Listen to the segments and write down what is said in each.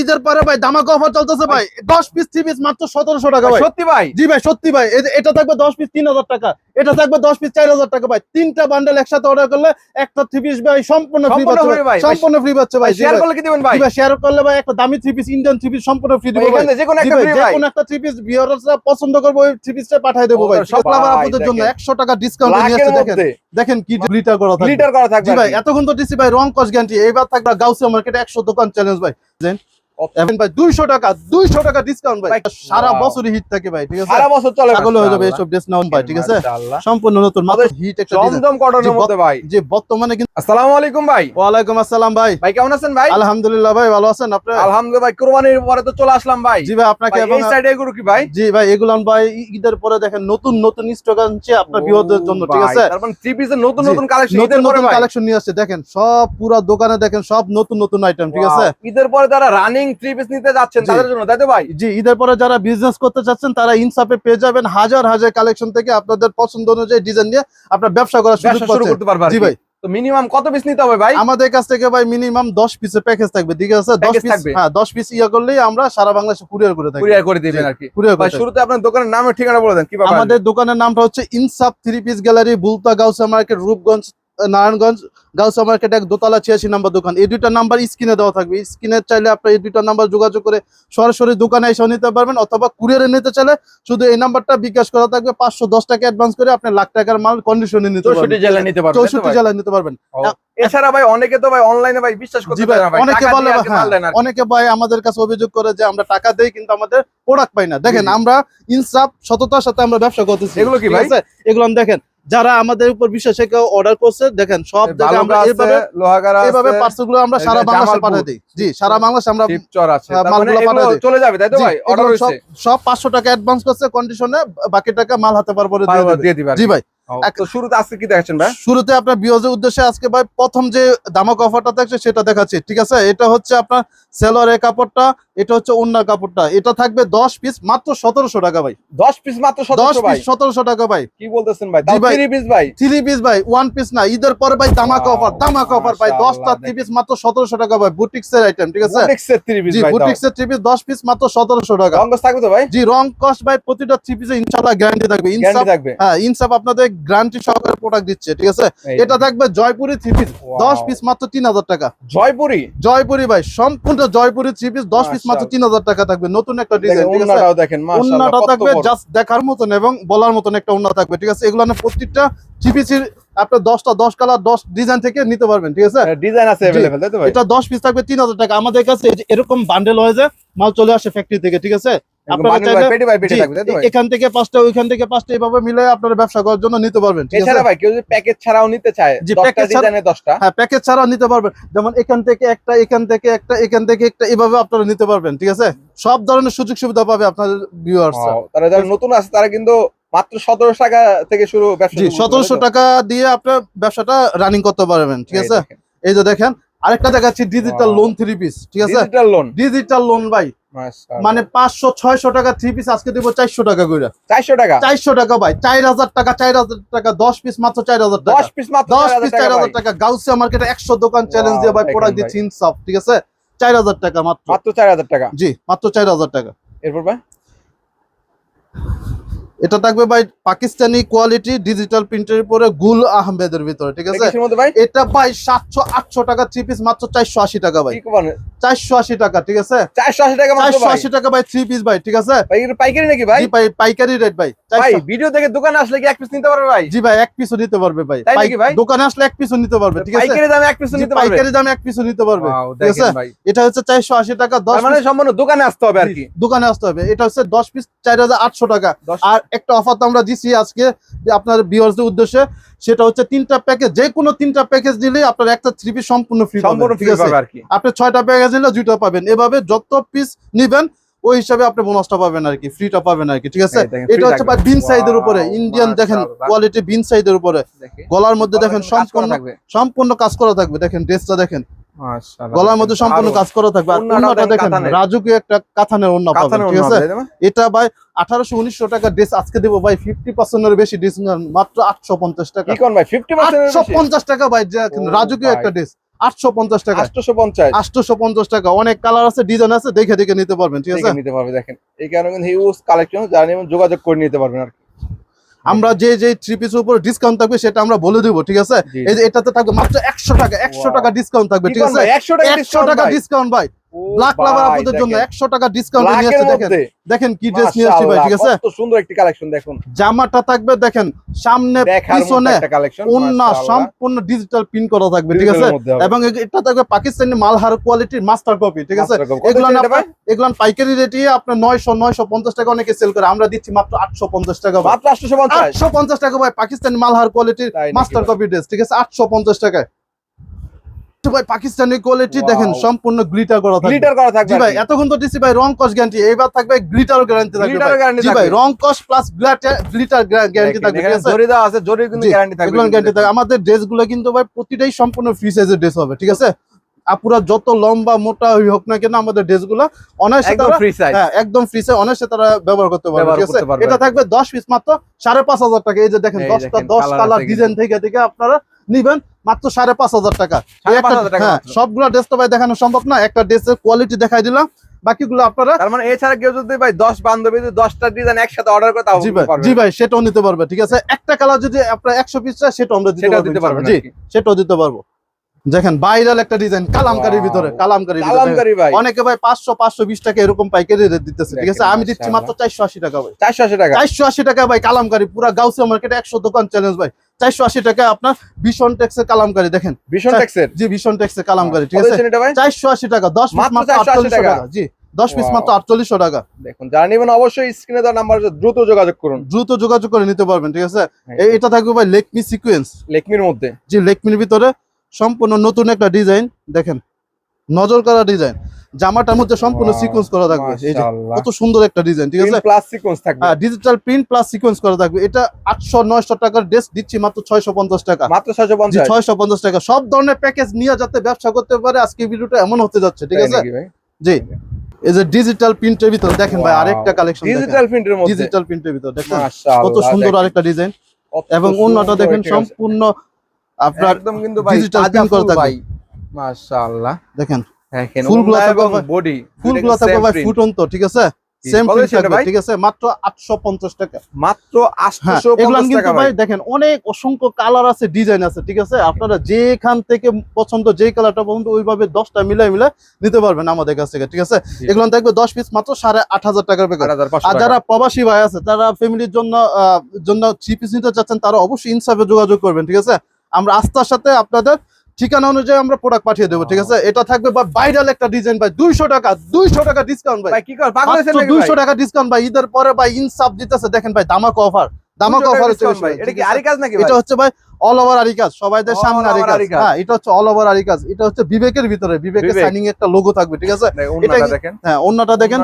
ঈদের পরে ভাই দামাকা অফার চলতেছে ভাই। দশ পিস থ্রি পিস মাত্র সতেরোশো টাকা ভাই। সত্যি ভাই? জি ভাই সত্যি ভাই। এটা থাকবে দশ পিস তিন হাজার টাকা। এটা থাকবে দশ পিস চার হাজার টাকা ভাই। তিনটা বান্ডেল একসাথে অর্ডার করলে একটা থ্রি পিস ভাই সম্পূর্ণ ফ্রি পাচ্ছে ভাই। সম্পূর্ণ ফ্রি পাচ্ছে ভাই। শেয়ার করলে কি দিবেন ভাই? শেয়ার করলে ভাই একটা দামি three piece Indian three piece সম্পূর্ণ ফ্রি দিব ভাই এখানে যে কোনো একটা ফ্রি যে ভাই। কোনো একটা থ্রি পিস ভিউয়ার্সরা পছন্দ করবে ওই থ্রি পিসটা পাঠিয়ে দেবো ভাই। সব সব লাভার আপনাদের জন্য দেখেন। একশো টাকা ডিসকাউন্ট নিয়ে আসছে দেখেন। দেখেন কি গ্লিটার করা থাকবে। লিটার করা থাকবে ভাই এতক্ষণ তো দিছি ভাই রং কস গ্যারান্টি এবার থাকবে গাউসিয়া মার্কেটে একশো দোকান চ্যালেঞ্জ ভাই। ভাই দুইশো টাকা দুইশো টাকা ডিসকাউন্ট ভাই। ভাই, সারা বছরই হিট থাকে ভাই ঠিক আছে? সারা বছর চলে হয়ে যাবে এইসব ড্রেস ভাই ঠিক আছে? সম্পূর্ণ নতুন মাত্র হিট একটা জমজম কটনের মধ্যে ভাই। যে বর্তমানে কিন্তু আসসালামু আলাইকুম ভাই। ওয়ালাইকুম আসসালাম ভাই। ভাই কেমন আছেন ভাই? আলহামদুলিল্লাহ ভাই ভালো আছেন আপনি? আলহামদুলিল্লাহ ভাই কুরবানির পরে তো চলে আসলাম ভাই। জি ভাই আপনাকে এই সাইডে এগুলো কি ভাই? জি ভাই এগুলো ভাই ঈদের পরে দেখেন নতুন নতুন স্টক আনছে আপনার জন্য ঠিক আছে? তার মানে থ্রি পিসের নতুন নতুন কালেকশন কালেকশন নিয়ে আসছে। দেখেন সব পুরো দোকানে দেখেন সব নতুন নতুন আইটেম ঠিক আছে? ঈদের পরে যারা রানিং থ্রি পিস নিতে যাচ্ছেন তাদের জন্য তাই তো ভাই? জি ঈদের পরে যারা বিজনেস করতে চাচ্ছেন তারা ইনসাফে পেয়ে যাবেন হাজার হাজার কালেকশন থেকে আপনাদের পছন্দ অনুযায়ী ডিজাইন নিয়ে আপনার ব্যবসা ব্যবসা শুরু করতে পারবে আর জি ভাই। তো মিনিমাম কত পিস নিতে হবে ভাই? আমাদের কাছ থেকে ভাই মিনিমাম দশ পিসের প্যাকেজ থাকবে ঠিক আছে? দশ Package পিস হ্যাঁ দশ পিস ইয়া করলেই আমরা সারা বাংলাদেশে কুরিয়ার করে থাকি। কুরিয়ার করে দিবেন আর কি ভাই শুরুতে আপনার দোকানের নাম ঠিকানা বলে দেন কি ভাই আমাদের দোকানের নামটা হচ্ছে Insaf three piece gallery Bulta Gausia market Rupganj Narayanganj Gausia market এক দোতলা ছিয়াশি নাম্বার দোকান। এই দুইটা নাম্বার স্ক্রিনে দেওয়া থাকবে। স্ক্রিনে চাইলে আপনার এই দুইটা নাম্বার যোগাযোগ করে সরাসরি দোকানে এসে নিতে পারবেন অথবা কুরিয়ারে নিতে চাইলে শুধু এই নাম্বারটা বিকাশ করা থাকবে। পাঁচশো দশ টাকা অ্যাডভান্স করে আপনি লাখ টাকার মাল কন্ডিশনে নিতে পারবেন। জেলায় নিতে পারবেন চৌষট্টি জেলায় নিতে পারবেন। এছাড়া ভাই অনেকে তো ভাই অনলাইনে ভাই বিশ্বাস করতে জি না ভাই অনেকে বলে। অনেকে ভাই আমাদের কাছে অভিযোগ করে যে আমরা টাকা দেই কিন্তু আমাদের প্রোডাক্ট পাই না। দেখেন। আমরা ইনসাফ সততার সাথে আমরা ব্যবসা করতেছি। এগুলো কি ভাই? এগুলো দেখেন যারা আমাদের উপর বিশ্বাস কেউ অর্ডার করছে দেখেন সব জায়গায় আমরা এইভাবে এইভাবে আছে, পার্সেলগুলো আমরা সারা বাংলাদেশে পাঠিয়ে দিই। জি সারা বাংলাদেশে আমরা শিবচর আছে তার মানে মালগুলো পাঠিয়ে দিই। চলে যাবে তাই তো ভাই? অর্ডার এগুলো সব হয়েছে। সব পাঁচশো টাকা অ্যাডভান্স করছে কন্ডিশনে বাকি টাকা মাল হাতে পারব দিয়ে জি ভাই। শুরুতে আজকে কি দেখাচ্ছেন ভাই? শুরুতে আপনার বিয়োজের উদ্দেশ্যে আজকে ভাই প্রথম যে দামক অফারটা থাকছে সেটা দেখাচ্ছি ঠিক আছে? এটা হচ্ছে আপনার সেলরের কাপড়টা এটা হচ্ছে অন্য কাপড়টা। এটা থাকবে দশ পিস মাত্র সতেরোশো টাকা ভাই। 10 পিস মাত্র দশ পিস সতেরোশো টাকা ভাই। কি বলতেছেন ভাই? জি তাও ভাই। 3 পিস ভাই? থ্রি পিস ভাই ওয়ান পিস না ঈদের পরে ভাই দামাক অফার দামাক অফার ভাই। দশটা থ্রি পিস মাত্র সতেরোশো টাকা ভাই বুটিক্স এর আইটেম ঠিক আছে? বুটিক্সের 3 পিস জি ভাই বুটিক্স এর থ্রি পিস দশ পিস মাত্র সতেরোশো টাকা। থাকবে তো ভাই? জি রং কস্ট ভাই প্রতিটা থ্রি পিসে ইনশাল্লাহ গ্যারান্টি থাকবে। হ্যাঁ ইনসাফ আপনাদের গ্যারান্টি সহকারে প্রোডাক্ট দিচ্ছে ঠিক আছে? এটা থাকবে জয়পুরি থ্রি পিস দশ পিস মাত্র তিন হাজার টাকা। জয়পুরি? জয়পুরি ভাই সম্পূর্ণ জয়পুরি থ্রি পিস দশ পিস মাত্র তিন হাজার টাকা থাকবে। নতুন একটা ডিজাইন থাকবে জাস্ট দেখার মতন এবং বলার মতন একটা উন্না থাকবে ঠিক আছে? এগুলো প্রত্যেকটা জিপিসির আপনার দশটা দশ কালার দশ ডিজাইন থেকে নিতে পারবেন ঠিক আছে? ডিজাইন আছে এটা দশ পিস থাকবে তিন হাজার টাকা। আমাদের কাছে এরকম বান্ডেল হয়ে যায় মাল চলে আসে ফ্যাক্টরি থেকে ঠিক আছে? এখান থেকে পাঁচটা ওইখান থেকে পাঁচটা এইভাবে মিলে আপনারা ব্যবসা করার জন্য নিতে পারবেন এছাড়া ভাই কেউ যদি প্যাকেজ ছাড়াও নিতে চায় জি, 10টা package ছাড়া- ডিজাইনে 10টা হ্যাঁ প্যাকেজ ছাড়াও নিতে পারবেন। যেমন এখান থেকে একটা এখান থেকে একটা এখান থেকে একটা এভাবে আপনারা নিতে পারবেন ঠিক আছে? সব ধরনের সুযোগ সুবিধা পাবে আপনার ভিউয়ার্স তারা যারা নতুন আছে তারা কিন্তু মাত্র 1700 টাকা থেকে শুরু ব্যবসা সতেরোশো? টাকা দিয়ে আপনার ব্যবসাটা রানিং করতে পারবেন ঠিক আছে? এই যে দেখেন আরেকটা দেখাচ্ছি ডিজিটাল লোন থ্রি পিস ঠিক আছে? ডিজিটাল লোন ডিজিটাল লোন ভাই। মানে পাঁচশো ছয়শো টাকা থ্রি পিস আজকে দেবো চারশো টাকা করে 400 টাকা? চারশো টাকা ভাই চার হাজার টাকা চার হাজার টাকা দশ পিস মাত্র চার হাজার টাকা। 10 পিস মাত্র দশ পিস চার হাজার টাকা গাউসিয়া মার্কেটে একশো দোকান চ্যালেঞ্জ দিয়ে ভাই প্রোডাক্ট। দিচ্ছি ইনসাফ ঠিক আছে? চার হাজার টাকা মাত্র। মাত্র 4000 টাকা? জি মাত্র চার হাজার টাকা। এরপর ভাই? এটা থাকবে ভাই পাকিস্তানি কোয়ালিটি ডিজিটাল প্রিন্টের উপরে গুল আহমেদের ভিতরে ঠিক আছে? এটা ভাই সাতশো আটশো টাকা থ্রি পিস মাত্র চারশো আশি টাকা ভাই। চারশো আশি টাকা ঠিক আছে? 480 টাকা চারশো আশি টাকা ভাই থ্রি পিস ভাই ঠিক আছে? পাইকারি নাকি ভাই? পাইকারি রেট ভাই ভাই 400 ভিডিও থেকে দোকানে আসলে কি এক পিস নিতে পারবে ভাই? জি ভাই এক পিসও নিতে পারবে ভাই? দোকানে আসলে এক পিসও নিতে পারবে ঠিক আছে? পাইকারি দামে এক পিস জি, নিতে পারবে? পাইকারি দামে এক পিসও নিতে পারবে ঠিক আছে? ভাই। এটা হচ্ছে চারশো আশি টাকা দশ মানে সম্পূর্ণ দোকানে আসতে হবে আর কি। দোকানে আসতে হবে এটা হচ্ছে দশ পিস চার হাজার আটশো টাকা। আর একটা অফার তো আমরা দিছি আজকে যে আপনার ভিউয়ার্সদের উদ্দেশ্যে সেটা হচ্ছে তিনটা প্যাকেজ যে কোনো তিনটা প্যাকেজ দিলেই আপনার একটা থ্রি পিস সম্পূর্ণ ফ্রি সম্পূর্ণ ঠিক আছে? আপনি ছয়টা প্যাকেজ নিলে দুইটা পাবেন এভাবে যত পিস নিবেন ওই হিসাবে আপনি বোনাসটা পাবেন আর কি ফ্রিটা পাবেন আর কি ঠিক আছে? এটা হচ্ছে থাকবে। বিন সাইজের উপরে ইন্ডিয়ান দেখেন কোয়ালিটি বিন সাইজের উপরে। গলার মধ্যে দেখেন সম্পূর্ণ। সম্পূর্ণ কাজ করা থাকবে দেখেন ড্রেসটা দেখেন। গলার মধ্যে সম্পূর্ণ কাজ করা থাকবে। আর ওড়নাটাও দেখেন। রাজুকে একটা কাথানের ওড়না পাবেন ঠিক আছে? এটা ভাই আঠারোশো টাকা ড্রেস আজকে দেবো ভাই ফিফটি পার্সেন্টের বেশি ডিসকাউন্ট মাত্র আটশো পঞ্চাশ টাকা। কি কোন ভাই 50% এর আটশো? পঞ্চাশ টাকা ভাই রাজুকে একটা ড্রেস আটশো পঞ্চাশ টাকা। টাকা অনেক কালার আছে ডিজাইন আছে দেখে দেখে নিতে পারবেন ঠিক আছে? নিতে পারবে দেখেন। এই কারণে হিউজ কালেকশন যোগাযোগ করে নিতে পারবেন আর আমরা যে যে থ্রি পিসের উপর ডিসকাউন্ট থাকবে সেটা আমরা বলে দেবো ঠিক আছে? এই যে এটাতে থাকবে মাত্র একশো টাকা একশো টাকা ডিসকাউন্ট থাকবে ঠিক আছে? একশো টাকা ডিসকাউন্ট ভাই। ব্ল্যাক লাভার আপনাদের জন্য একশো টাকা ডিসকাউন্ট নিয়ে দেখেন। দেখেন কি ড্রেস নিয়ে ভাই ঠিক আছে? কত সুন্দর একটি কালেকশন দেখুন। জামাটা থাকবে দেখেন সামনে পিছনে ওন্না সম্পূর্ণ ডিজিটাল প্রিন্ট করা থাকবে ঠিক আছে? এবং এটা থাকবে পাকিস্তানি মালহার কোয়ালিটির মাস্টার কপি ঠিক আছে? এগুলো এগুলো পাইকারি রেটে আপনার নয়শো নয়শো পঞ্চাশ টাকা অনেকে সেল করে আমরা দিচ্ছি মাত্র আটশো পঞ্চাশ টাকা ভাই। মাত্র আটশোশো পঞ্চাশ? আটশো পঞ্চাশ টাকা ভাই পাকিস্তানি মালহার কোয়ালিটির মাস্টার কপি ড্রেস ঠিক আছে? আটশো পঞ্চাশ টাকায়। তো ভাই পাকিস্তানি কোয়ালিটি দেখেন সম্পূর্ণ গ্লিটার করা থাকবে। গ্লিটার করা থাকবে ভাই এতক্ষণ তো দিছি ভাই রং কস গ্যারান্টি এইবার থাকবে গ্লিটার গ্যারান্টি থাকবে guarantee জি ভাই রং কস প্লাস গ্লিটার গ্লিটার গ্যারান্টি থাকবে ঠিক আছে? জরি দেওয়া আছে জরি কিন্তু গ্যারান্টি থাকবে গ্যারান্টি থাকবে। আমাদের ড্রেসগুলো কিন্তু ভাই প্রতিটাই সম্পূর্ণ ফ্রি সাইজের ড্রেস হবে ঠিক আছে? আপুরা যত লম্বা মোটা হোক না কেন আমাদের ড্রেসগুলো অনায়াসে একদম তারা ফ্রি সাইজ হ্যাঁ একদম ফ্রি সাইজ অনায়াসে তারা ব্যবহার করতে পারবে ঠিক আছে? এটা থাকবে দশ পিস মাত্র সাড়ে পাঁচ হাজার টাকা। এই যে দেখেন এই দশটা দেখেন, দশ colour কালার ডিজাইন থেকে থেকে আপনারা নিবেন। মাত্র সাড়ে পাঁচ হাজার টাকা। এই একটা- 5,500 টাকা মাত্র। সবগুলো ড্রেস তো ভাই দেখানো সম্ভব না একটা ড্রেসের কোয়ালিটি দেখাই দিলাম। বাকিগুলো আপনারা তার মানে এছাড়া কেউ যদি ভাই দশ বান্ধবী যদি দশটা ডিজাইন একসাথে অর্ডার করে তাও জি ভাই জি ভাই সেটাও নিতে পারবে ঠিক আছে? একটা কালার যদি আপনার একশো পিস চায় সেটাও আমরা দিতে পারব জি সেটাও দিতে পারব। দেখেন ভাইরাল একটা ডিজাইন কালামকারীর ভিতরে কালামকারীর ভিতরে। অনেকে ভাই পাঁচশো পাঁচশো বিশ টাকা এরকম পাইকারি রেট দিতেছে ঠিক আছে? আমি দিচ্ছি মাত্র চারশো আশি টাকা ভাই। চারশো আশি টাকা। চারশো আশি টাকা ভাই কালামকারী পুরা গাউসিয়া মার্কেটে একশো দোকান চ্যালেঞ্জ ভাই। চারশো আশি টাকা আপনার ভীষণ ট্যাক্সের কালামকারী দেখেন। ভীষণ ট্যাক্সের জি ভীষণ ট্যাক্সের কালামকারী ঠিক আছে? চারশো আশি টাকা দশ পিস মাত্র মাত্র 480 আটচল্লিশশো টাকা। জি দশ পিস মাত্র আটচল্লিশশো টাকা। দেখুন যারা নেবেন অবশ্যই স্ক্রিনে দেওয়া নাম্বার দ্রুত যোগাযোগ করুন। দ্রুত যোগাযোগ করে নিতে পারবেন ঠিক আছে? হ্যাঁ। এটা থাকবে ভাই লেকমি সিকুয়েন্স লেকমির মধ্যে। যে লেকমির ভিতরে সম্পূর্ণ নতুন একটা ডিজাইন দেখেন নজর করা ডিজাইন জামাটার মধ্যে সম্পূর্ণ সিকোয়েন্স করা থাকবে। কত সুন্দর একটা ডিজাইন ঠিক আছে? প্লাস সিকোয়েন্স থাকবে। ডিজিটাল প্রিন্ট প্লাস সিকোয়েন্স করা থাকবে। এটা আটশো নয়শো টাকার ড্রেস দিচ্ছি মাত্র ছয়শো পঞ্চাশ টাকা। মাত্র ছয়শো জি পঞ্চাশ ছয়শো পঞ্চাশ টাকা। সব ধরনের প্যাকেজ নিয়ে যাতে ব্যবসা করতে পারে আজকে ভিডিওটা এমন হতে যাচ্ছে ঠিক আছে? জি। এই যে ডিজিটাল প্রিন্টের ভিতরে দেখেন ভাই আরেকটা কালেকশন ডিজিটাল প্রিন্টের মধ্যে। ডিজিটাল প্রিন্টের ভিতরে দেখেন। কত সুন্দর আরেকটা ডিজাইন এবং অন্যটা দেখেন সম্পূর্ণ আপনার একদম কিন্তু ভাই তাজা ফুল মাশাআল্লাহ। দেখেন ফুলগুলো এবং বডি ফুলগুলো থাকবে ভাই ফুটন্ত ঠিক আছে? সেম প্রিন্ট থাকবে ঠিক আছে? মাত্র আটশো পঞ্চাশ টাকা। মাত্র হ্যাঁ 850 এগুলো কিন্তু ভাই। দেখেন অনেক অসংখ্য কালার আছে ডিজাইন আছে ঠিক আছে? আপনারা যেখান থেকে পছন্দ যেই কালারটা পছন্দ ওইভাবে দশটা মিলাই মিলাই নিতে পারবেন আমাদের কাছ থেকে ঠিক আছে। এগুলো থাকবে দশ পিস মাত্র সাড়ে আট হাজার টাকার প্যাকেট 8500 আর টাকা। যারা প্রবাসী ভাই আছে তারা ফ্যামিলির জন্য জন্য থ্রি পিস নিতে চাচ্ছেন তারা অবশ্যই ইনসাফে যোগাযোগ করবেন ঠিক আছে? আমরা আস্থার সাথে আপনাদের ঠিকানা অনুযায়ী আমরা প্রোডাক্ট পাঠিয়ে দেবো ঠিক আছে? এটা থাকবে বা ভাইরাল একটা ডিজাইন ভাই দুইশো টাকা দুইশো টাকা ডিসকাউন্ট ভাই। দুইশো টাকা ডিসকাউন্ট ভাই ঈদের পরে ভাই ইনসাফ দিতেছে দেখেন ভাই দামাক অফার দামাক এটা হচ্ছে ভাই অল ওভার সবাইদের সামনে। হ্যাঁ এটা হচ্ছে অল ওভার আরি এটা হচ্ছে বিবেকের ভিতরে বিবেকের সাইনিং একটা লোগো থাকবে ঠিক আছে? এটা- দেখেন। হ্যাঁ অন্যটা দেখেন।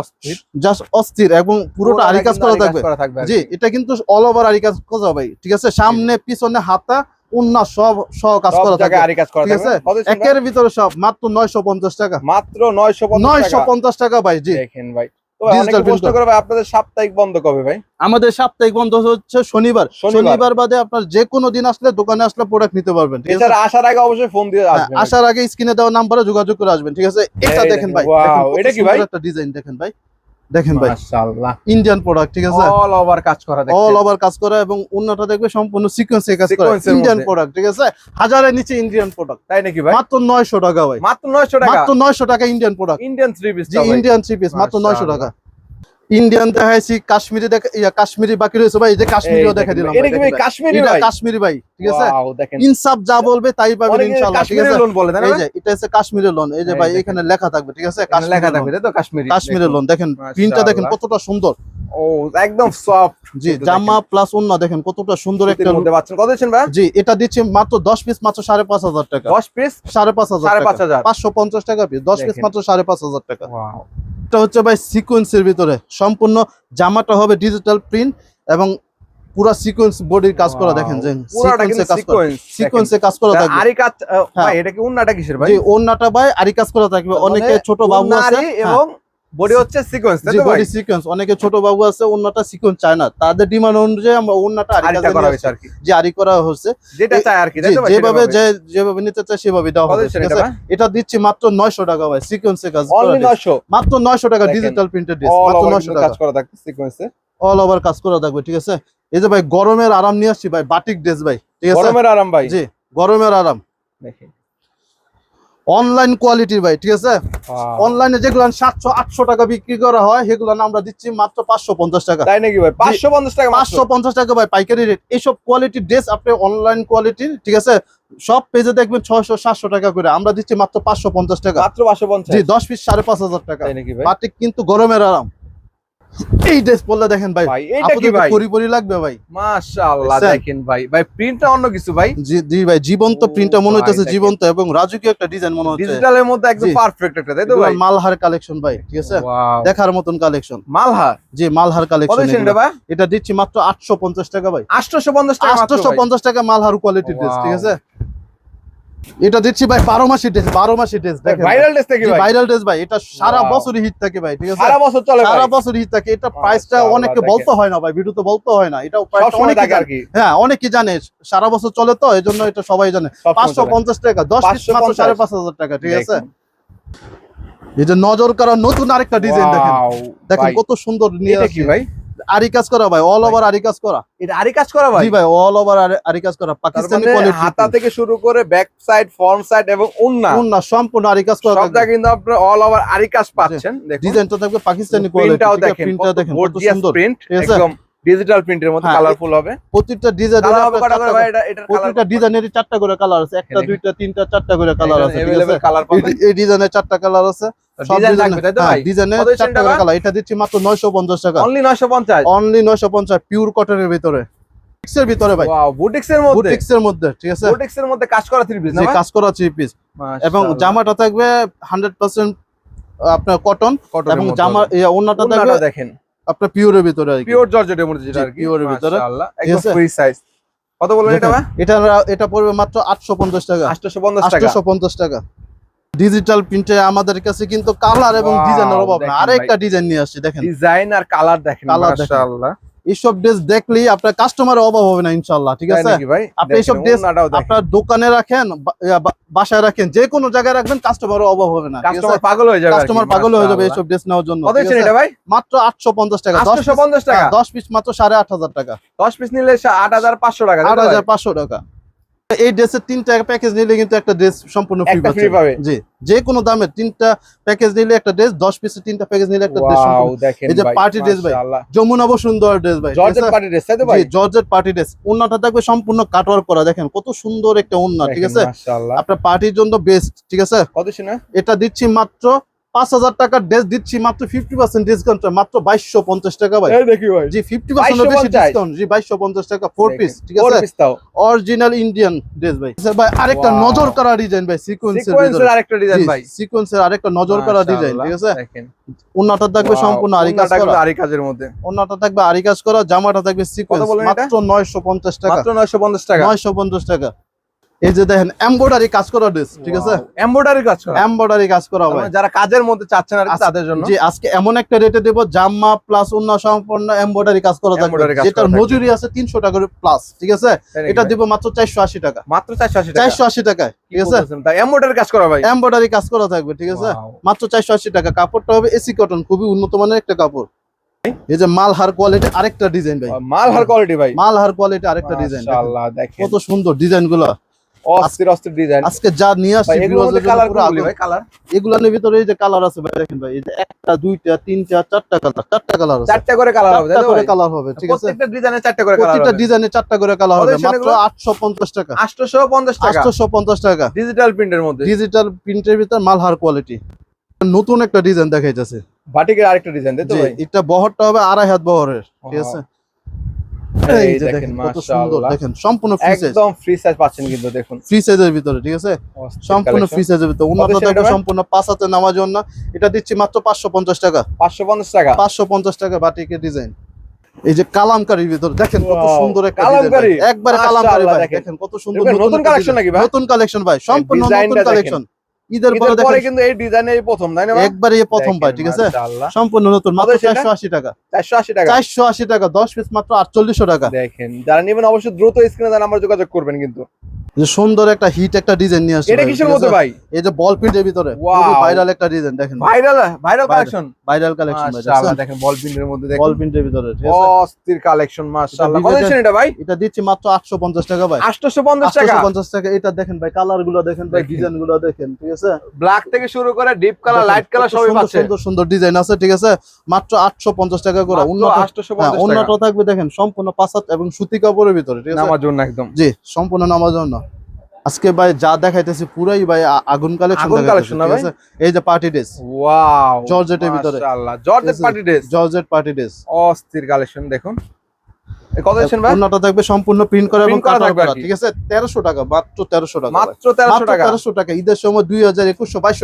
অস্থির। জাস্ট অস্থির এবং পুরোটা আরিকাজ করা থাকবে। থাকবে জি এটা কিন্তু অল ওভার আরিকাজ করা ভাই ঠিক আছে? সামনে পিছনে হাতা উন্না সব সব কাজ করা জায়গায় আরি কাজ করা ঠিক আছে? কত দিচ্ছেন ভাই? একের ভিতরে সব মাত্র নয়শো পঞ্চাশ টাকা। মাত্র 950 টাকা। পঞ্চাশ টাকা ভাই জি। দেখেন ভাই। তো ভাই, Digital অনেকে প্রশ্ন print করে ভাই আপনাদের সাপ্তাহিক বন্ধ কবে ভাই? আমাদের সাপ্তাহিক বন্ধ হচ্ছে শনিবার। শনিবার। বাদে আপনার যে কোনো দিন আসলে দোকানে আসলে প্রোডাক্ট নিতে পারবেন এছাড়া আসার আগে অবশ্যই ফোন দিয়ে হ্যাঁ, আসবেন আসার আগে স্ক্রিনে দেওয়া নাম্বারে যোগাযোগ করে আসবেন ঠিক আছে? এটা দেখেন ভাই এটা কি ভাই? একটা ডিজাইন দেখেন ভাই। দেখেন ভাই। মাশাআল্লাহ। ইন্ডিয়ান প্রোডাক্ট ঠিক আছে? অল ওভার কাজ করা অল ওভার কাজ করা এবং অন্যটা দেখবে সম্পূর্ণ সিকোয়েন্সে কাজ করা। ইন্ডিয়ান প্রোডাক্ট ঠিক আছে? হাজারের নিচে ইন্ডিয়ান প্রোডাক্ট তাই নাকি ভাই? মাত্র নয়শো টাকা ভাই। মাত্র 900 টাকা? মাত্র নয়শো টাকা Indian product Indian three piece জি ইন্ডিয়ান থ্রি পিস মাত্র নয়শো টাকা। ইন্ডিয়ান দেখাইছি কাশ্মীরি দেখা কাশ্মীরি বাকি রয়েছে ভাই এই যে কাশ্মীরিও দেখা দিলাম। কাশ্মীরি ভাই। কাশ্মীরি ভাই ঠিক আছে? ইনসাফ যা বলবে তাই পাবেন ইনশাআল্লাহ ঠিক আছে? লোন বলে তাই এই যে এটা হচ্ছে কাশ্মীরের লোন এই যে ভাই এখানে লেখা থাকবে ঠিক আছে? লেখা থাকবে তো কাশ্মীরি। কাশ্মীরের লোন দেখেন প্রিন্টটা দেখেন কতটা সুন্দর। ও একদম সফট জি জামা প্লাস অন্য দেখেন কতটা সুন্দর একটা মধ্যে পাচ্ছেন। কত দিচ্ছেন ভাই? জি এটা দিচ্ছি মাত্র দশ পিস মাত্র সাড়ে পাঁচ হাজার টাকা। 10 পিস সাড়ে পাঁচ হাজার সাড়ে টাকা। পাঁচ হাজার। পাঁচশো পঞ্চাশ টাকা পিস দশ পিস মাত্র সাড়ে পাঁচ হাজার টাকা। ওয়াও এটা হচ্ছে ভাই সিকোয়েন্সের ভিতরে। সম্পূর্ণ জামাটা হবে ডিজিটাল প্রিন্ট এবং পুরো সিকোয়েন্স বডির কাজ করা দেখেন যে সিকোয়েন্সে কাজ করা সিকোয়েন্স কাজ করা থাকবে। আরি কাজ হ্যাঁ। ভাই এটা কি ওন্নাটা কিসের ভাই? ওন্নাটা ভাই আরি কাজ করা থাকবে। মানে অনেকে ছোট বাবু আছে হ্যাঁ, এবং বডি হচ্ছে সিকোয়েন্স তাই তো বডি সিকোয়েন্স অনেকে ছোট বাবু আছে অন্যটা সিকোয়েন্স চায় না। তাদের ডিমান্ড অনুযায়ী আমরা আরিটা করা হয়েছে আর কি। আরি করা হচ্ছে। যেটা চাই আর কি যেভাবে যে যেভাবে নিতে চায় সেভাবে কত হবে এটা দিচ্ছি মাত্র 900 টাকা ভাই সিকোয়েন্সে কাজ অনলি 900 মাত্র 900 টাকা ডিজিটাল প্রিন্টেড ড্রেস মাত্র 900 টাকা কাজ করা থাকবে সিকোয়েন্সে অল ওভার কাজ করা থাকবে ঠিক আছে? এই যে ভাই গরমের আরাম নিয়ে আসছি ভাই বাটিক ড্রেস ভাই ঠিক আছে? গরমের আরাম ভাই। জি গরমের আরাম। দেখেন। অনলাইন কোয়ালিটির ভাই ঠিক আছে? অনলাইনে যেগুলো সাতশো আটশো টাকা বিক্রি করা হয় সেগুলো আমরা দিচ্ছি মাত্র পাঁচশো পঞ্চাশ টাকা। তাই নাকি ভাই? 550 টাকা পাঁচশো পঞ্চাশ টাকা ভাই পাইকারি রেট এইসব কোয়ালিটির ড্রেস আপনি অনলাইন কোয়ালিটির ঠিক আছে? সব পেজে দেখবেন ছয়শো সাতশো টাকা করে। আমরা দিচ্ছি মাত্র পাঁচশো পঞ্চাশ টাকা। মাত্র পাঁচশো পঞ্চাশ? দশ পিস সাড়ে পাঁচ হাজার টাকা। তাই নাকি ভাই? বাটিক কিন্তু গরমের আরাম। এই ড্রেস পরলে দেখেন ভাই ভাই এটা কি ভাই? লাগবে ভাই। মাশাআল্লাহ দেখেন ভাই। ভাই প্রিন্টটা অন্য কিছু ভাই। জি জি ভাই জীবন্ত প্রিন্টটা মনে হইতেছে। জীবন্ত এবং রাজকীয় একটা ডিজাইন মনে হচ্ছে। ডিজিটালের মধ্যে একদম পারফেক্ট একটা তাই তো ভাই? মালহার কালেকশন ভাই ঠিক আছে? দেখার মতন কালেকশন মালহার? জি মালহার কালেকশন এটা দিচ্ছি মাত্র আটশো পঞ্চাশ টাকা ভাই। 850 টাকা মাত্র আটশো ভাই। পঞ্চাশ টাকা মালহার কোয়ালিটির ড্রেস ঠিক আছে? এটা দেখছি ভাই বারো মাসি ড্রেস বারো মাসি ড্রেস ভাই ভাইরাল ড্রেস থেকে ভাইরাল ড্রেস ভাই? এটা সারা বছরই হিট থাকে ভাই ঠিক আছে? সারা বছর চলে সারা বছর হিট থাকে। এটা প্রাইসটা অনেকে। বলতে হয় না ভাই ভিডিওতে বলতে হয় না। এটা অনেকে থাকে আর কি। হ্যাঁ অনেকে জানে সারা বছর চলে তো এই জন্য এটা সবাই জানে। পাঁচশো। পঞ্চাশ টাকা দশ মাত্র 550 সাড়ে পাঁচ হাজার টাকা ঠিক আছে? এই যে নজর করা নতুন আরেকটা ডিজাইন দেখেন। দেখেন কত সুন্দর নিয়ে আসছে। ভাই? আরি কাজ করা ভাই অল ওভার আরি কাজ করা। এটা আরি কাজ করা ভাই? জি ভাই অল ওভার আরি কাজ করা। পাকিস্তানি মানে কোয়ালিটি হাতা থেকে শুরু করে ব্যাক সাইড ফ্রন্ট সাইড এবং উন্না। উন্না সম্পূর্ণ আরি কাজ করা। সবটা কিন্তু আপনি অল ওভার আরি কাজ পাচ্ছেন দেখুন। ডিজাইনটা থাকবে পাকিস্তানি কোয়ালিটি প্রিন্টটাও দেখেন প্রিন্টটা দেখেন কত সুন্দর। প্রিন্ট একদম। ডিজিটাল প্রিন্টের মধ্যে হ্যাঁ, কালারফুল হবে। প্রত্যেকটা ডিজাইনের প্রত্যেকটা ডিজাইনেরই চারটা করে কালার আছে। একটা দুইটা তিনটা চারটা করে কালার আছে এই- ডিজাইনের চারটা কালার আছে। ডিজাইনের এটা দিচ্ছি মাত্র 950 টাকা। অনলি 950 অনলি 950 পিওর কটনের ভিতরে। ভিতরে ভাই। মধ্যে? মধ্যে ঠিক আছে? মধ্যে কাজ করা থ্রি পিস না কাজ করা থ্রি পিস এবং জামাটা থাকবে 100% আপনার কটন এবং জামা ওন্নাটা থাকবে দেখেন। আপনার পিওরের ভিতরে পিওর জর্জেটের মধ্যে যেটা আর কি পিওরের এর ভিতরে। একদম ফ্রি সাইজ কত বলবেন এটা এটা এটা পড়বে মাত্র 850 টাকা। 850 টাকা। 850 টাকা। ডিজিটাল প্রিন্টে আমাদের কাছে কিন্তু কালার এবং ডিজাইনের অভাব না। আরেকটা ডিজাইন নিয়ে আসছে দেখেন। ডিজাইন আর কালার দেখেন। মাশাআল্লাহ। এইসব ড্রেস দেখলেই আপনার কাস্টমার অভাব হবে না ইনশাল্লাহ ঠিক আছে? আপনি এইসব ড্রেস আপনার দোকানে রাখেন বাসায় রাখেন যে কোনো জায়গায় রাখবেন কাস্টমার অভাব হবে না কাস্টমার পাগল হয়ে যাবে কাস্টমার পাগল হয়ে যাবে এইসব ড্রেস নেওয়ার জন্য মাত্র আটশো পঞ্চাশ টাকা দশ পঞ্চাশ 850 টাকা? হ্যাঁ, দশ পিস মাত্র সাড়ে আট হাজার টাকা। 10 পিস নিলে 8500 টাকা তাই আট তো ভাই? হাজার পাঁচশো টাকা। এই ড্রেসের তিনটা প্যাকেজ নিলে কিন্তু একটা ড্রেস সম্পূর্ণ ফ্রি পাবে। জি যে কোনো দামে তিনটা প্যাকেজ নিলে একটা ড্রেস দশ পিসের তিনটা প্যাকেজ নিলে একটা ড্রেস ওয়াও দেখেন এই যে party dress ভাই। মাশাআল্লাহ। যমুনা সুন্দর ড্রেস ভাই। জর্জেট পার্টি ড্রেস তাই তো ভাই? জি জর্জেট পার্টি ড্রেস ওন্নাটা থাকবে সম্পূর্ণ কাটওয়ার্ক করা। দেখেন কত সুন্দর একটা ওন্না ঠিক আছে? মাশাআল্লাহ। আপনার পার্টির জন্য বেস্ট ঠিক আছে? কত এটা দিচ্ছি মাত্র পাঁচ হাজার টাকার ড্রেস দিচ্ছি মাত্র ফিফটি পার্সেন্ট ডিসকাউন্ট মাত্র বাইশশো পঞ্চাশ টাকা ভাই। দেখি ভাই। জি ফিফটি পার্সেন্ট বেশি ডিসকাউন্ট জি বাইশশো পঞ্চাশ টাকা ফোর পিস ঠিক আছে? অরিজিনাল ইন্ডিয়ান ড্রেস ভাই। স্যার ভাই আরেকটা নজর করা ডিজাইন ভাই সিকোয়েন্সের আরেকটা ডিজাইন ভাই। সিকোয়েন্সের আরেকটা নজর করা ডিজাইন ঠিক আছে? ওন্নাটা থাকবে সম্পূর্ণ আরি কাজ করা। কিন্তু আরি কাজের মধ্যে। ওন্নাটা থাকবে আরি কাজ করা জামাটা থাকবে সিকোয়েন্স মাত্র নয়শো পঞ্চাশ টাকা। মাত্র 950 টাকা। নয়শো পঞ্চাশ টাকা। এই যে দেখেন এমব্রয়ডারি কাজ করা ড্রেস ঠিক আছে? এমব্রয়ডারি কাজ করা। এমব্রয়ডারি কাজ করা ভাই। মানে যারা কাজের মধ্যে চাচ্ছেন আর তাদের জন্য। জি আজকে এমন একটা রেটে দেবো জামা প্লাস অন্য সম্পূর্ণ এমব্রয়ডারি কাজ করা থাকবে। যেটার মজুরি আছে তিনশো টাকা প্লাস ঠিক আছে? এটা? দিব মাত্র চারশো আশি টাকা। মাত্র 480 টাকা? চারশো আশি টাকায় ঠিক আছে? এমব্রয়ডারি কাজ করা ভাই? এমব্রয়ডারি কাজ করা থাকবে ঠিক আছে? মাত্র চারশো আশি টাকা। কাপড়টা হবে এসি কটন খুবই উন্নত মানের একটা কাপড়। এই যে মালহার কোয়ালিটি আরেকটা ডিজাইন ভাই। মাল হার কোয়ালিটি ভাই। মালহার কোয়ালিটি আরেকটা ডিজাইন কত সুন্দর ডিজাইনগুলো। অস্থির অস্থির ডিজাইন আজকে যা নিয়ে আসছি কালার ভাই কালার এগুলোর ভিতরে এই যে কালার আছে ভাই দেখেন ভাই এই যে একটা দুইটা তিনটা চারটা কালার চারটা কালার আছে। চারটা করে কালার হবে চারটা করে কালার হবে ঠিক আছে? প্রত্যেকটা ডিজাইনে চারটা করে কালার প্রতিটা হবে। ডিজাইনে চারটা করে কালার হবে মাত্র এগুলো? আটশো পঞ্চাশ টাকা। 850 টাকা। আটশো পঞ্চাশ টাকা। ডিজিটাল প্রিন্টের মধ্যে। ডিজিটাল প্রিন্টের ভিতর মালহার কোয়ালিটি নতুন একটা ডিজাইন দেখাইতেছে। বাটিকের আরেকটা ডিজাইন তাই তো ভাই? এটা বহরটা হবে আড়াই হাত বহরের ঠিক আছে? এই এই যে দেখেন দেখেন কত সুন্দর দেখেন সম্পূর্ণ ফ্রি সাইজ একদম ফ্রি সাইজ পাচ্ছেন কিন্তু দেখুন। ফ্রি সাইজের ভিতরে ঠিক আছে? সম্পূর্ণ ফ্রি সাইজের ভিতরে। উন্নত থাকবে সম্পূর্ণ পাঁচ হাতে নামার জন্য এটা দিচ্ছি মাত্র পাঁচশো পঞ্চাশ টাকা। 550 টাকা? পাঁচশো পঞ্চাশ টাকা বাটিকের ডিজাইন এই যে কালামকারির ভিতর দেখেন কত সুন্দর একটা কালামকারী? ডিজাইন কালামকারি ভাই দেখেন। দেখেন কত সুন্দর নতুন কালেকশন নাকি ভাই? নতুন কালেকশন ভাই সম্পূর্ণ নতুন কালেকশন ঈদের পরে কিন্তু এই ডিজাইনে এই প্রথম তাই না একবারে প্রথম পাই ঠিক আছে? সম্পূর্ণ নতুন মাত্র কত সেটা? চারশো আশি টাকা। 480 টাকা। চারশো আশি টাকা দশ পিস মাত্র আটচল্লিশশো টাকা। দেখেন যারা নেবেন অবশ্যই দ্রুত স্ক্রিনে দেন নাম্বার যোগাযোগ করবেন কিন্তু। যে সুন্দর একটা হিট একটা ডিজাইন নিয়ে আসছে এটা কিসের মধ্যে ভাই? এই যে বল প্রিন্টের ভিতরে Wow. ভাইরাল একটা ডিজাইন দেখেন। Viral viral collection viral collection মাশাআল্লাহ দেখেন বল প্রিন্টের মধ্যে দেখেন। বল প্রিন্টের ভিতরে ঠিক আছে? অস্থির কালেকশন মাশাআল্লাহ। কত দিচ্ছেন এটা ভাই? এটা দিচ্ছি মাত্র আটশো পঞ্চাশ টাকা ভাই। 850 টাকা? আটশো পঞ্চাশ টাকা এটা দেখেন ভাই কালারগুলো দেখেন ভাই ডিজাইনগুলো দেখেন ঠিক আছে? ব্ল্যাক থেকে শুরু করে ডিপ কালার লাইট কালার সবই পাচ্ছে। সুন্দর সুন্দর ডিজাইন আছে ঠিক আছে? মাত্র আটশো পঞ্চাশ টাকা করে 850 হ্যাঁ, থাকবে দেখেন সম্পূর্ণ পাঁচাত এবং সুতি কাপড়ের ভিতরে ঠিক আছে? নামার জন্য একদম। জি সম্পূর্ণ নামার জন্য। আজকে ভাই যা দেখাইতেছি পুরাই ভাই আগুন কালেকশন আগুন collection না ভাই? এই যে পার্টি ড্রেস ওয়াও জর্জেটের ভিতরে। মাশাআল্লাহ। Georgette party dress georgette party dress অস্থির কালেকশন দেখুন। কত দিচ্ছেন ভাই? উন্নত থাকবে সম্পূর্ণ প্রিন্ট করা এবং Print করা কাটার থাকবে আর করা কি। ঠিক আছে? তেরোশো টাকা মাত্র তেরোশো টাকা মাত্র 1300 টাকা। তেরোশো টাকা। ঈদের সময়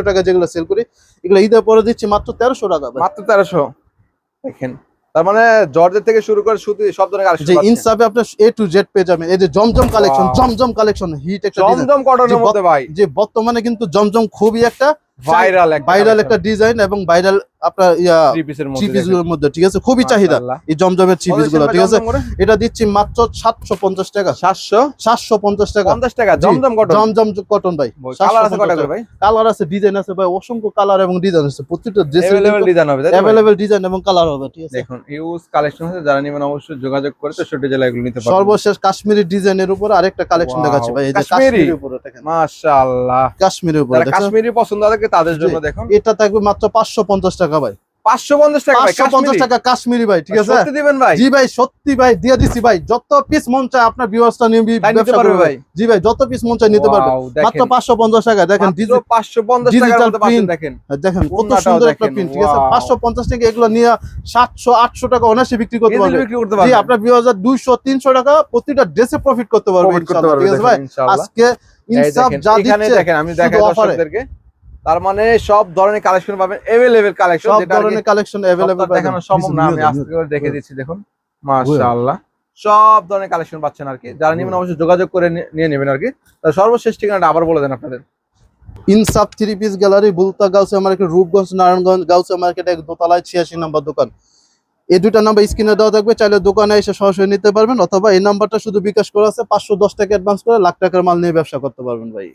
টাকা যেগুলো সেল করি এগুলো ঈদের পরে দিচ্ছি মাত্র টাকা মাত্র 1300 দেখেন। তার মানে থেকে শুরু করে সুতি সব ধরনের যে ইনসাফে আপনার এ টু জেড পেয়ে যাবেন। এই যে জমজম কালেকশন জমজম কালেকশন হিট একটা জমজম কটনের মধ্যে ভাই। যে বর্তমানে কিন্তু জমজম খুবই একটা ভাইরাল একটা ভাইরাল একটা ডিজাইন এবং ভাইরাল আপনার ইয়া থ্রি পিসের থ্রি মধ্যে পিস দেখেন। গুলোর মধ্যে ঠিক আছে খুবই চাহিদা মাশাআল্লাহ। এই জমজমের থ্রি কত পিস গুলো দিচ্ছেন ঠিক ভাই আছে জমজম করে? এটা দিচ্ছি মাত্র সাতশো পঞ্চাশ টাকা 700 সাতশো পঞ্চাশ টাকা 50 টাকা জি, জমজম কটন জমজম কটন ভাই কালার আছে কটা করে ভাই কালার আছে ডিজাইন আছে ভাই অসংখ্য কালার এবং ডিজাইন আছে প্রত্যেকটা ড্রেসের अवेलेबल ডিজাইন হবে তাই তো ভাই? অ্যাভেলেবেল ডিজাইন এবং কালার হবে ঠিক আছে দেখুন ইউজ কালেকশন আছে যারা নেবেন অবশ্যই যোগাযোগ করে তো ছোট জেলা এগুলো নিতে পারবেন সর্বশেষ কাশ্মীরি ডিজাইনের উপর আরেকটা কালেকশন Wow, দেখাচ্ছি ভাই এই যে কাশ্মীরি? কাশ্মীরের উপরে দেখেন মাশাআল্লাহ কাশ্মীরের উপরে যারা দেখছেন কাশ্মীরি পছন্দ থাকে তাদের জন্য দেখুন। এটা থাকবে মাত্র পাঁচশো পঞ্চাশ টাকা ভাই। 550 টাকা পাঁচশো পঞ্চাশ টাকা কাশ্মীরি ভাই ঠিক আছে? দিবেন ভাই? জি ভাই সত্যি ভাই দিয়ে দিছি ভাই। যত পিস মন চায় আপনার নিতে পারবে ভাই? জি ভাই যত পিস মন চায় নিতে পারবে। মাত্র পাঁচশো পঞ্চাশ টাকা দেখেন মাত্র ডিজি- 550 টাকার digital মধ্যে পাচ্ছেন print। দেখেন। দেখেন কত সুন্দর একটা প্রিন্ট ঠিক আছে? পাঁচশো পঞ্চাশ টাকা এগুলো নিয়ে সাতশো আটশো টাকা অনায়াসে বিক্রি করতে পারবে। জি আপনার দুইশো তিনশো টাকা প্রতিটা ড্রেসে প্রফিট করতে পারবে Profit করতে ইনশাআল্লাহ, পারবে ঠিক আছে ভাই? আজকে ইনসাফ দেখেন, যা দিচ্ছে দেখেন আমি দেখাই দর্শকদেরকে। তার মানে সব ধরনের কালেকশন পাবেন এভেলেবেল কালেকশন সব ধরনের কালেকশন সবটা দেখানো সম্ভব না আমি আস্তে করে দেখে দিচ্ছি দেখুন। মাশাআল্লাহ। সব ধরনের কালেকশন পাচ্ছেন আর কি। যারা নেবেন অবশ্যই যোগাযোগ করে নিয়ে নেবেন আর কি। সর্বশেষ ঠিকানাটা আবার বলে দেন আপনাদের। Insaf three piece gallery Bulta Gausia market Rupganj Narayanganj Gausia market এক দোতলায় ছিয়াশি নাম্বার দোকান। এই দুইটা নাম্বার স্ক্রিনে দেওয়া থাকবে চাইলে দোকানে এসে সরাসরি নিতে পারবেন অথবা এই নাম্বারটা শুধু বিকাশ করা আছে পাঁচশো দশ টাকা অ্যাডভান্স করে লাখ টাকার মাল নিয়ে ব্যবসা করতে পারবেন ভাই।